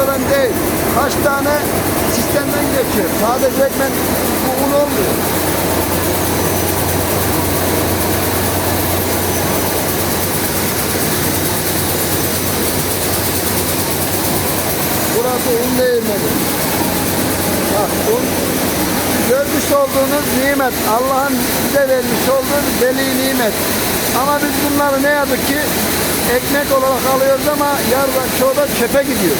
noktadan değil. Kaç tane sistemden geçiyor. Sadece ekmek bu un olmuyor. Burası un değirmeni. Bak un görmüş olduğunuz nimet. Allah'ın bize vermiş olduğu deli nimet. Ama biz bunları ne yazık ki ekmek olarak alıyoruz ama yarın çoğu da çöpe gidiyor.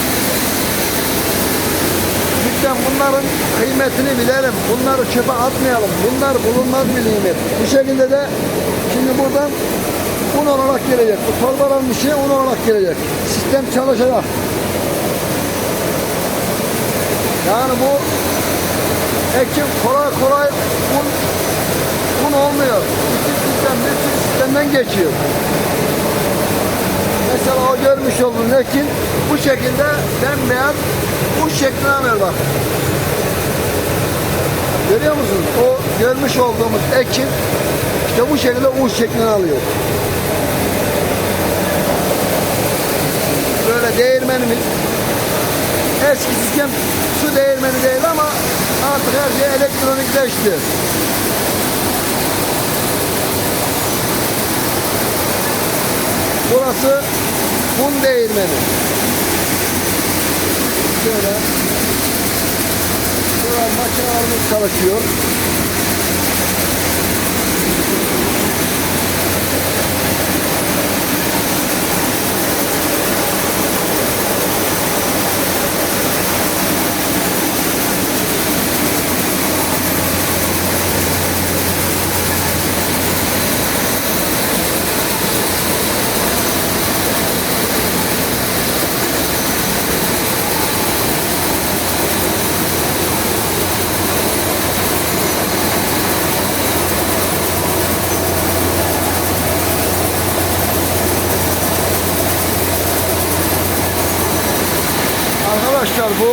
Lütfen bunların kıymetini bilelim. Bunları çöpe atmayalım. Bunlar bulunmaz bir nimet. Bu şekilde de şimdi buradan un olarak gelecek. Bu torbaların içine un olarak gelecek. Sistem çalışacak. Yani bu ekim kolay kolay un, un olmuyor. Bütün sistem, sürü sistemden geçiyor. Mesela o görmüş olduğunuz ekin bu şekilde bembeyaz un şeklini alıyor bak. Görüyor musunuz? O görmüş olduğumuz ekin işte bu şekilde un şeklini alıyor. Böyle değirmenimiz eski sistem su değirmeni değil ama artık her şey elektronikleşti. Burası un değirmeni. Şöyle. Burada makinelerimiz çalışıyor. Arkadaşlar bu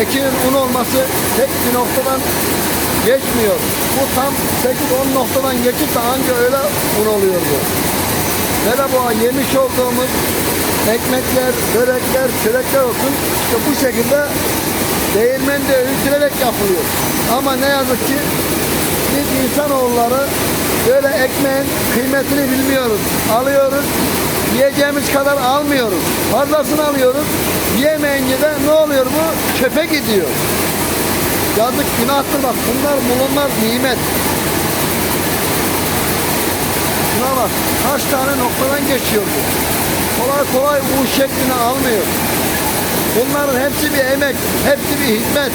ekinin un olması tek bir noktadan geçmiyor. Bu tam 8-10 noktadan geçip de anca öyle un oluyor bu. Ve de bu yemiş olduğumuz ekmekler, börekler, çörekler olsun işte bu şekilde değirmende öğütülerek yapılıyor. Ama ne yazık ki biz insanoğulları böyle ekmeğin kıymetini bilmiyoruz. Alıyoruz, yiyeceğimiz kadar almıyoruz. Fazlasını alıyoruz. Yiyemeyince de ne oluyor bu? Çöpe gidiyor. Yazık günahtır bak. Bunlar bulunmaz nimet. Şuna bak. Kaç tane noktadan geçiyor bu. Kolay kolay bu şeklini almıyor. Bunların hepsi bir emek. Hepsi bir hizmet.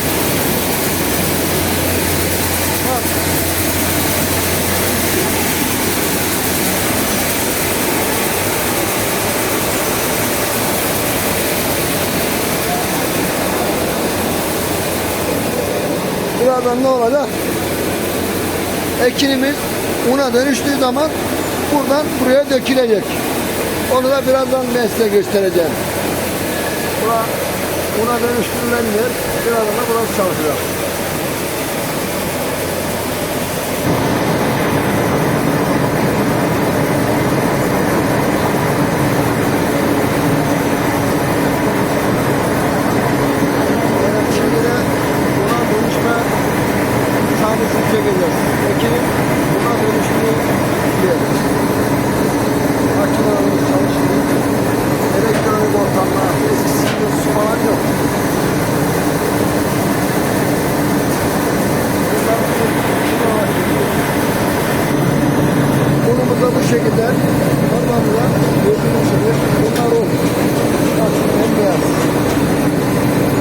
Bak. Birazdan ne olacak? Ekinimiz una dönüştüğü zaman buradan buraya dökülecek. Onu da birazdan ben size göstereceğim. Bura una dönüştürülen yer. Birazdan da burası çalışacak. Evet, şimdi de buna dönüşme sahnesini çekeceğiz. Ekinin buna dönüşümünü izleyeceğiz. Makinelerimiz çalışıyor. Elektronik ortamlar, eskisi gibi su falan yok. Unumuz da bu şekilde normalize gördüğünüz gibi bunlar un. Bak şimdi en beyaz.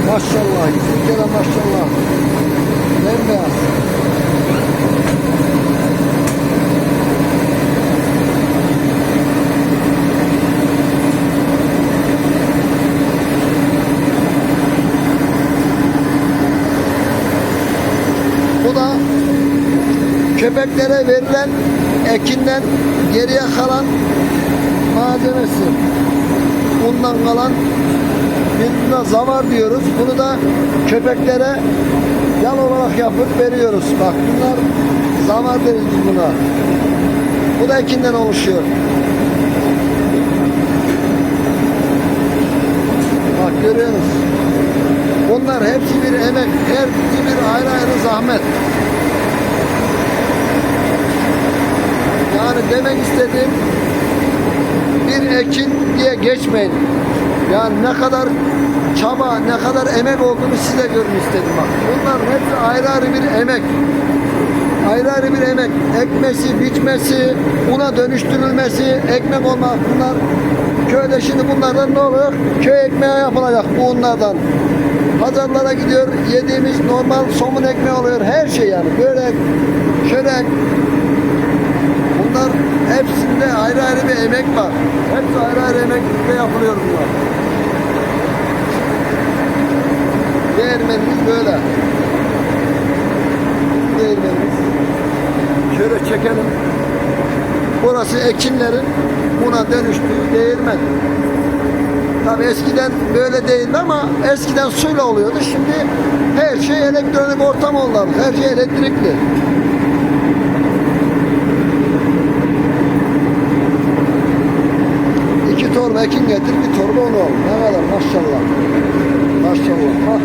Maşallah, kere maşallah. Bembeyaz. Bu da köpeklere verilen ekinden geriye kalan malzemesi. Bundan kalan birbirine zavar diyoruz. Bunu da köpeklere yan olarak yapıp veriyoruz. Bak bunlar zavar deriz buna. Bu da ekinden oluşuyor. Bak görüyorsunuz. Bunlar hepsi bir emek, hepsi bir ayrı ayrı zahmet. Yani demek istediğim bir ekin diye geçmeyin. Yani ne kadar çaba, ne kadar emek olduğunu size görün istedim bak. Bunlar hepsi ayrı ayrı bir emek. Ayrı ayrı bir emek. Ekmesi, biçmesi, una dönüştürülmesi, ekmek olmak bunlar. Köyde şimdi bunlardan ne oluyor? Köy ekmeği yapılacak bu unlardan. Pazarlara gidiyor, yediğimiz normal somun ekmeği oluyor. Her şey yani. Börek, çörek, Bunlar hepsinde ayrı ayrı bir emek var. Hepsi ayrı ayrı emekle yapılıyor bunlar. Değirmenimiz böyle. Değirmenimiz. Şöyle çekelim. Burası ekinlerin buna dönüştüğü değirmen. Tabi eskiden böyle değildi ama eskiden suyla oluyordu. Şimdi her şey elektronik ortam oldu. Her şey elektrikli. İki torba ekin getir, bir torba un al. Ne kadar maşallah. Maşallah. Bak.